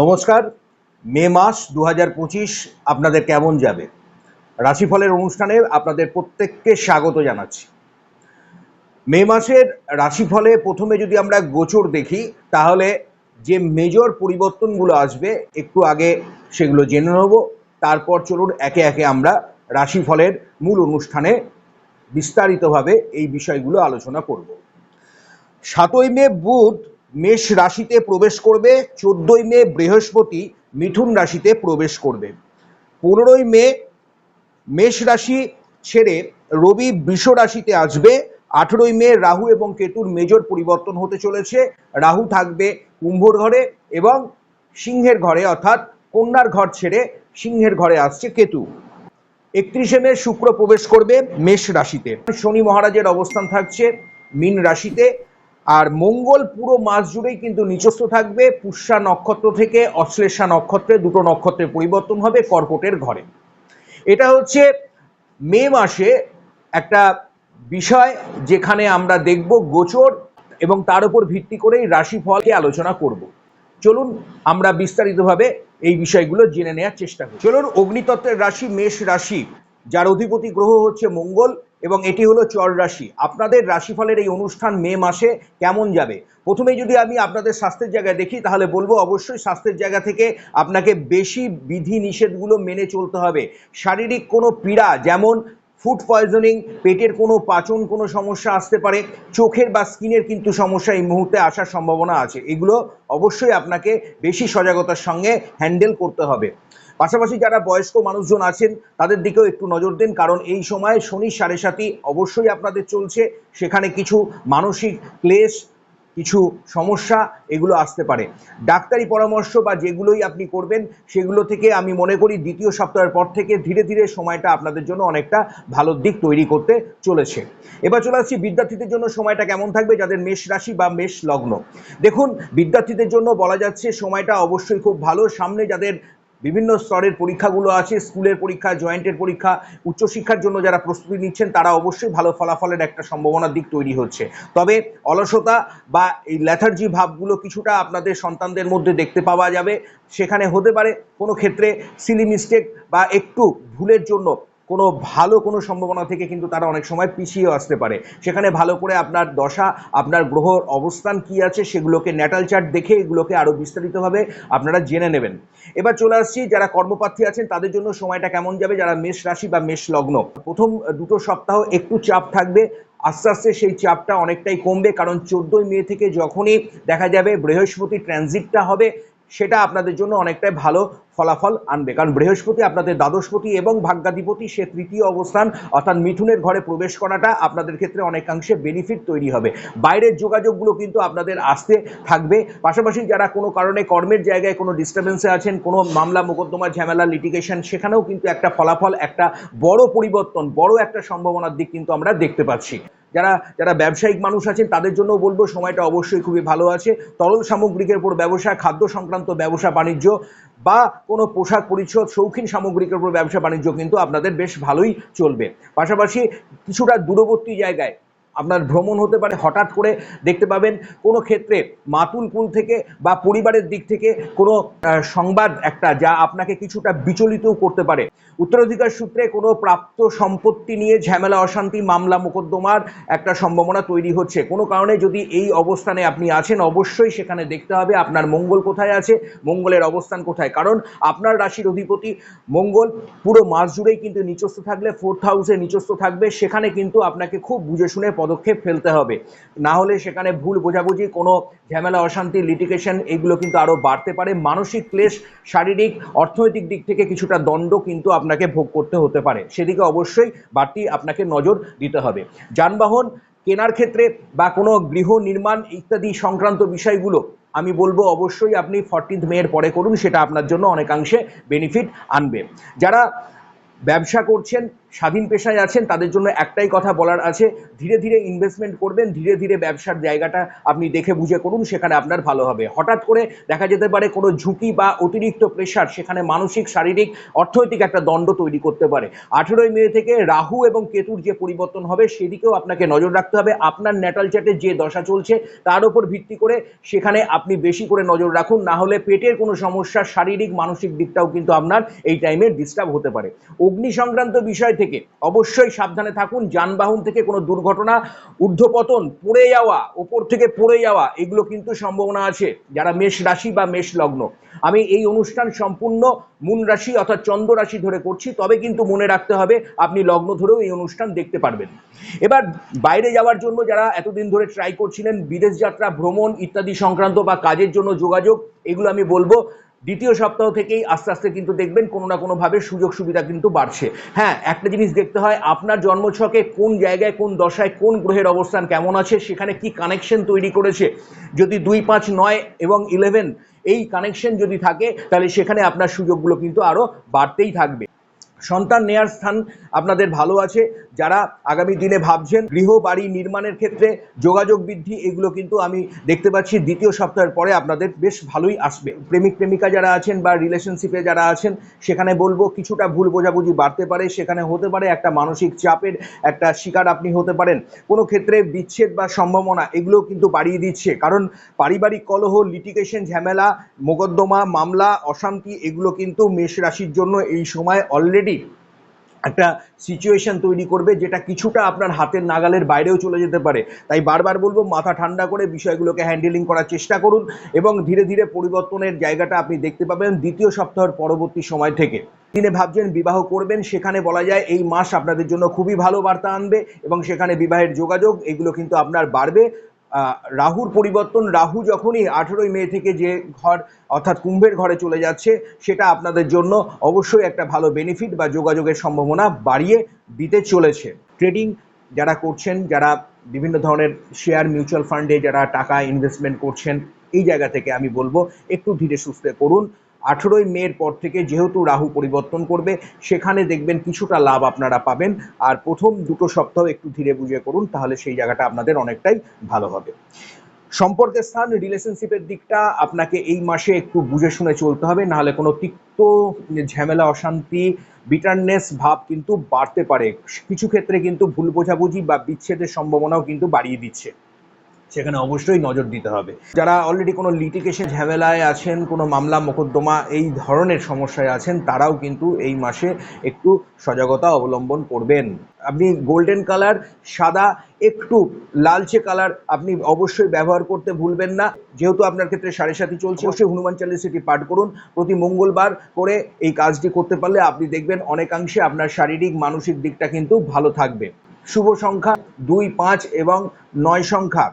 নমস্কার, মে মাস দু হাজার পঁচিশ আপনাদের কেমন যাবে? রাশিফলের অনুষ্ঠানে আপনাদের প্রত্যেককে স্বাগত জানাচ্ছি। মে মাসের রাশিফলে প্রথমে যদি আমরা গোচর দেখি, তাহলে যে মেজর পরিবর্তনগুলো আসবে, একটু আগে সেগুলো জেনে নেব। তারপর চলুন একে একে আমরা রাশিফলের মূল অনুষ্ঠানে বিস্তারিতভাবে এই বিষয়গুলো আলোচনা করব। সাতই মে বুধ মেষ রাশিতে প্রবেশ করবে, চোদ্দই মে বৃহস্পতি মিথুন রাশিতে প্রবেশ করবে। পনেরোই মে মেষ রাশি ছেড়ে রবি বৃষ রাশিতে আসবে, আঠেরোই মে রাহু এবং কেতুর মেজর পরিবর্তন হতে চলেছে। রাহু থাকবে কুম্ভর ঘরে এবং সিংহের ঘরে, অর্থাৎ কন্যার ঘর ছেড়ে সিংহের ঘরে আসছে কেতু। একত্রিশে মে শুক্র প্রবেশ করবে মেষ রাশিতে। শনি মহারাজের অবস্থান থাকছে মীন রাশিতে। আর মঙ্গল পুরো মাস জুড়েই কিন্তু নিচস্থ থাকবে। পুষ্যা নক্ষত্র থেকে অশ্লেষা নক্ষত্রে দুটো নক্ষত্রের পরিবর্তন হবে কর্কটের ঘরে। এটা হচ্ছে মে মাসে একটা বিষয় যেখানে আমরা দেখব গোচর এবং তার উপর ভিত্তি করেই রাশিফলকে আলোচনা করব। চলুন আমরা বিস্তারিতভাবে এই বিষয়গুলো জেনে নেওয়ার চেষ্টা করি। চলুন, অগ্নিতত্ত্বের রাশি, মেষ রাশি। যার অধিপতি গ্রহ হচ্ছে মঙ্গল এবং এটি হলো চর রাশি। আপনাদের রাশিফলের এই অনুষ্ঠান মে মাসে কেমন যাবে? প্রথমেই যদি আমি আপনাদের স্বাস্থ্যের জায়গায় দেখি, তাহলে বলব অবশ্যই স্বাস্থ্যের জায়গা থেকে আপনাকে বেশি বিধি নিষেধগুলো মেনে চলতে হবে। শারীরিক কোনো পীড়া, যেমন ফুড পয়জনিং পেটের কোনো পাচন, কোনো সমস্যা আসতে পারে, চোখের বা স্কিনের কিন্তু সমস্যা এই মুহূর্তে আসার সম্ভাবনা আছে। এগুলো অবশ্যই আপনাকে বেশি সজাগতার সঙ্গে হ্যান্ডেল করতে হবে। পাশাপাশি যারা বয়স্ক মানুষজন আছেন, তাদের দিকেও একটু নজর দিন, কারণ এই সময় শনি সাড়ে সাতি অবশ্যই আপনাদের চলছে। সেখানে কিছু মানসিক ক্লেশ, কিছু সমস্যা, এগুলো আসতে পারে। ডাক্তারি পরামর্শ বা যেগুলোই আপনি করবেন, সেগুলো থেকে আমি মনে করি দ্বিতীয় সপ্তাহের পর থেকে ধীরে ধীরে সময়টা আপনাদের জন্য অনেকটা ভালো দিক তৈরি করতে চলেছে। এবার চলে আসছি বিদ্যার্থীদের জন্য সময়টা কেমন থাকবে, যাদের মেষ রাশি বা মেষ লগ্ন। দেখুন, বিদ্যার্থীদের জন্য বলা যাচ্ছে সময়টা অবশ্যই খুব ভালো। সামনে যাদের বিভিন্ন স্তরের পরীক্ষাগুলো আছে, স্কুলের পরীক্ষা, জয়েন্টের পরীক্ষা, উচ্চশিক্ষার জন্য যারা প্রস্তুতি নিচ্ছেন তারা অবশ্যই ভালো ফলাফলের একটা সম্ভাবনার দিক তৈরি হচ্ছে। তবে অলসতা বা এই ল্যাথার্জি ভাবগুলো কিছুটা আপনাদের সন্তানদের মধ্যে দেখতে পাওয়া যাবে। সেখানে হতে পারে কোনো ক্ষেত্রে সিলি মিস্টেক বা একটু ভুলের জন্য কোনো ভালো কোনো সম্ভাবনা থেকে কিন্তু তারা অনেক সময় পিছিয়ে আসতে পারে। সেখানে ভালো করে আপনার দশা, আপনার গ্রহর অবস্থান কি আছে সেগুলোকে ন্যাটাল চার্ট দেখে এগুলোকে আরও বিস্তারিতভাবে আপনারা জেনে নেবেন। এবার চলে আসছি, যারা কর্মপ্রার্থী আছেন তাদের জন্য সময়টা কেমন যাবে? যারা মেষ রাশি বা মেষ লগ্ন, প্রথম দুটো সপ্তাহ একটু চাপ থাকবে। আস্তে আস্তে সেই চাপটা অনেকটাই কমবে, কারণ চোদ্দোই মে থেকে যখনই দেখা যাবে বৃহস্পতি ট্রানজিটটা হবে, সেটা আপনাদের জন্য অনেকটাই ভালো। ফলাফল আনবে। কারণ বৃহস্পতি আপনাদের দ্বাদশপতি এবং ভাগ্যাধিপতি, সে তৃতীয় অবস্থান, অর্থাৎ মিথুনের ঘরে প্রবেশ করাটা আপনাদের ক্ষেত্রে অনেকাংশে বেনিফিট তৈরি হবে। বাইরের যোগাযোগগুলো কিন্তু আপনাদের আসতে থাকবে। পাশাপাশি যারা কোনো কারণে কর্মের জায়গায় কোনো ডিস্টারবেন্সে আছেন, কোনো মামলা, মোকদ্দমা, ঝামেলা লিটিগেশন সেখানেও কিন্তু একটা ফলাফল, একটা বড় পরিবর্তন, বড় একটা সম্ভাবনার দিক কিন্তু আমরা দেখতে পাচ্ছি। যারা যারা ব্যবসায়িক মানুষ আছেন, তাদের জন্য বলব, সময়টা অবশ্যই খুবই ভালো আছে। তরল সামগ্রিকের উপর ব্যবসা, খাদ্য সংক্রান্ত ব্যবসা, বাণিজ্য বা কোনো পোশাক পরিচ্ছদ, শৌখিন সামগ্রিকের উপর ব্যবসা বাণিজ্য কিন্তু আপনাদের বেশ ভালোই চলবে। পাশাপাশি কিছুটা দূরবর্তী জায়গায় আপনার ভ্রমণ হতে পারে, হঠাৎ করে দেখতে পাবেন কোনো ক্ষেত্রে মাতুল কুল থেকে বা পরিবারের দিক থেকে কোনো সংবাদ একটা যা আপনাকে কিছুটা বিচলিতও করতে পারে। উত্তরাধিকার সূত্রে কোনো প্রাপ্ত সম্পত্তি নিয়ে ঝামেলা, অশান্তি, মামলা, মোকদ্দমার একটা সম্ভাবনা তৈরি হচ্ছে। কোনো কারণে যদি এই অবস্থানে আপনি আছেন, অবশ্যই সেখানে দেখতে হবে আপনার মঙ্গল কোথায় আছে, মঙ্গলের অবস্থান কোথায়। কারণ আপনার রাশির অধিপতি মঙ্গল পুরো মাস জুড়েই কিন্তু নিচস্থ থাকলে ফোর্থ হাউসে নিচস্থ থাকবে, সেখানে কিন্তু আপনাকে খুব বুঝে শুনে পদক্ষেপ ফেলতে হবে। না হলে সেখানে ভুল বোঝাবুঝি, কোনো ঝামেলা, অশান্তি লিটিগেশন এগুলো কিন্তু আরও বাড়তে পারে। মানসিক ক্লেশ, শারীরিক, অর্থনৈতিক দিক থেকে কিছুটা দণ্ড কিন্তু আপনাকে ভোগ করতে হতে পারে। সেদিকে অবশ্যই বাড়তি আপনাকে নজর দিতে হবে। যানবাহন, কেনার ক্ষেত্রে বা কোনো গৃহ নির্মাণ ইত্যাদি সংক্রান্ত বিষয়গুলো আমি বলব অবশ্যই আপনি ফর্টিন্থ মে এর পরে করুন, সেটা আপনার জন্য অনেকাংশে বেনিফিট আনবে। যারা ব্যবসা করছেন স্বাধীন পেশায় আছেন, তাদের জন্য একটাই কথা বলার আছে, ধীরে ধীরে ইনভেস্টমেন্ট করবেন, ধীরে ধীরে ব্যবসার জায়গাটা আপনি দেখে বুঝে করুন, সেখানে আপনার ভালো হবে। হঠাৎ করে দেখা যেতে পারে কোনো ঝুঁকি বা অতিরিক্ত প্রেশার সেখানে মানসিক, শারীরিক, অর্থনৈতিক একটা দণ্ড তৈরি করতে পারে। আঠেরোই মে থেকে রাহু এবং কেতুর যে পরিবর্তন হবে, সেদিকেও আপনাকে নজর রাখতে হবে। আপনার ন্যাটাল চ্যাটে যে দশা চলছে, তার উপর ভিত্তি করে সেখানে আপনি বেশি করে নজর রাখুন, না হলে পেটের কোনো সমস্যা, শারীরিক, মানসিক দিকটাও কিন্তু আপনার এই টাইমে ডিস্টার্ব হতে পারে। অগ্নি সংক্রান্ত বিষয় থেকে। অবশ্যই সাবধানে থাকুন, যানবাহন থেকে কোনো দুর্ঘটনা, ঊর্ধ্বপতন, পড়ে যাওয়া ওপর থেকে পড়ে যাওয়া, এগুলো কিন্তু সম্ভাবনা আছে, যারা মেষ রাশি বা মেষ লগ্ন। আমি এই অনুষ্ঠান সম্পূর্ণ মূন রাশি অর্থাৎ চন্দ্র রাশি ধরে করছি, তবে কিন্তু মনে রাখতে হবে, আপনি লগ্ন ধরেও এই অনুষ্ঠান দেখতে পারবেন। এবার বাইরে যাওয়ার জন্য যারা এতদিন ধরে ট্রাই করছিলেন, বিদেশ যাত্রা, ভ্রমণ ইত্যাদি সংক্রান্ত বা কাজের জন্য যোগাযোগ, এগুলো আমি বলব দ্বিতীয় সপ্তাহ থেকেই আস্তে আস্তে কিন্তু দেখবেন কোনো না কোনোভাবে সুযোগ সুবিধা কিন্তু বাড়ছে। হ্যাঁ একটা জিনিস দেখতে হয়, আপনার জন্মছকে কোন জায়গায়, কোন দশায়, কোন গ্রহের অবস্থান কেমন আছে, সেখানে কি কানেকশন তৈরি করেছে? যদি দুই পাঁচ নয় এবং ইলেভেন এই কানেকশন যদি থাকে, তাহলে সেখানে আপনার সুযোগগুলো কিন্তু আরও বাড়তেই থাকবে। সন্তান নেয়ার স্থান আপনাদের ভালো আছে। যারা আগামী দিনে ভাবছেন গৃহ বাড়ি নির্মাণের ক্ষেত্রে যোগাযোগ বৃদ্ধি, এগুলো কিন্তু আমি দেখতে পাচ্ছি দ্বিতীয় সপ্তাহের পরে আপনাদের বেশ ভালোই আসবে। প্রেমিক, প্রেমিকা যারা আছেন বা রিলেশনশিপে যারা আছেন, সেখানে বলব কিছুটা ভুল বোঝাবুঝি বাড়তে পারে, সেখানে হতে পারে একটা মানসিক চাপের একটা শিকার আপনি হতে পারেন। কোনো ক্ষেত্রে বিচ্ছেদ বা সম্ভাবনা এগুলো কিন্তু বাড়িয়ে দিচ্ছে। কারণ পারিবারিক কলহ লিটিগেশন ঝামেলা, মোকদ্দমা, মামলা, অশান্তি, এগুলো কিন্তু মেষ রাশির জন্য এই সময় অলরেডি একটা সিচুয়েশন তৈরি করবে যেটা কিছুটা আপনার হাতের নাগালের বাইরেও চলে যেতে পারে। তাই বারবার বলব, মাথা ঠান্ডা করে বিষয়গুলোকে হ্যান্ডেলিং করার চেষ্টা করুন এবং ধীরে ধীরে পরিবর্তনের জায়গাটা আপনি দেখতে পাবেন দ্বিতীয় সপ্তাহের পরবর্তী সময় থেকে। তিনি ভাবছেন বিবাহ করবেন, সেখানে বলা যায় এই মাস আপনাদের জন্য খুবই ভালো বার্তা আনবে এবং সেখানে বিবাহের যোগাযোগ, এগুলো কিন্তু আপনার বাড়বে। রাহুর পরিবর্তন, রাহু যখনই আঠেরোই মে থেকে যে ঘর, অর্থাৎ কুম্ভের ঘরে চলে যাচ্ছে, সেটা আপনাদের জন্য অবশ্যই একটা ভালো বেনিফিট বা যোগাযোগের সম্ভাবনা বাড়িয়ে দিতে চলেছে। ট্রেডিং যারা করছেন, যারা বিভিন্ন ধরনের শেয়ার মিউচুয়াল ফান্ডে যারা টাকা ইনভেস্টমেন্ট করছেন, এই জায়গা থেকে আমি বলব, একটু ধীরে সুস্থে করুন। আঠেরোই মের পর থেকে যেহেতু রাহু পরিবর্তন করবে, সেখানে দেখবেন কিছুটা লাভ আপনারা পাবেন। আর প্রথম দুটো সপ্তাহ একটু ধীরে বুঝে করুন, তাহলে সেই জায়গাটা আপনাদের অনেকটাই ভালো হবে। সম্পর্কের স্থান রিলেশনশিপের দিকটা আপনাকে এই মাসে একটু বুঝে শুনে চলতে হবে, নাহলে কোনো তিক্ত ঝামেলা, অশান্তি বিটারনেস ভাব কিন্তু বাড়তে পারে। কিছু ক্ষেত্রে কিন্তু ভুল বোঝাবুঝি বা বিচ্ছেদের সম্ভাবনাও কিন্তু বাড়িয়ে দিচ্ছে। সেখানে অবশ্যই নজর দিতে হবে। যারা অলরেডি কোনো লিটিগেশন ঝামেলায় আছেন, কোনো মামলা, মোকদ্দমা এই ধরনের সমস্যায় আছেন, তারাও কিন্তু এই মাসে একটু সজাগতা অবলম্বন করবেন। আপনি গোল্ডেন কালার সাদা, একটু লালচে কালার আপনি অবশ্যই ব্যবহার করতে ভুলবেন না। যেহেতু আপনার ক্ষেত্রে সাড়ে সাথী চলছে, অবশ্যই হনুমান চালিসাটি পাঠ করুন। প্রতি মঙ্গলবার করে এই কাজটি করতে পারলে আপনি দেখবেন অনেকাংশে আপনার শারীরিক, মানসিক দিকটা কিন্তু ভালো থাকবে। শুভ সংখ্যা দুই, পাঁচ এবং নয় সংখ্যা।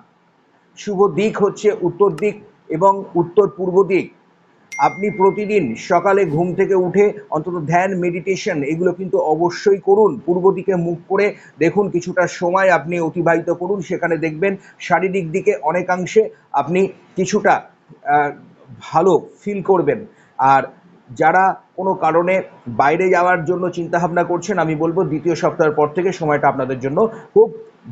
শুভ দিক হচ্ছে উত্তর দিক এবং উত্তর পূর্ব দিক। আপনি প্রতিদিন সকালে ঘুম থেকে উঠে অন্তত ধ্যান মেডিটেশন এগুলো কিন্তু অবশ্যই করুন। পূর্ব দিকে মুখ করে দেখুন কিছুটা সময় আপনি অতিবাহিত করুন। সেখানে দেখবেন শারীরিক দিকে অনেকাংশে আপনি কিছুটা ভালো ফিল করবেন। আর যারা কোনো কারণে বাইরে যাওয়ার জন্য চিন্তাভাবনা করছেন, আমি বলব দ্বিতীয় সপ্তাহের পর থেকে সময়টা আপনাদের জন্য খুব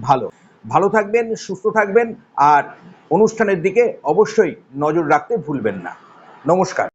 ভালো। ভালো থাকবেন সুস্থ থাকবেন আর অনুষ্ঠানের দিকে অবশ্যই নজর রাখতে ভুলবেন না। নমস্কার।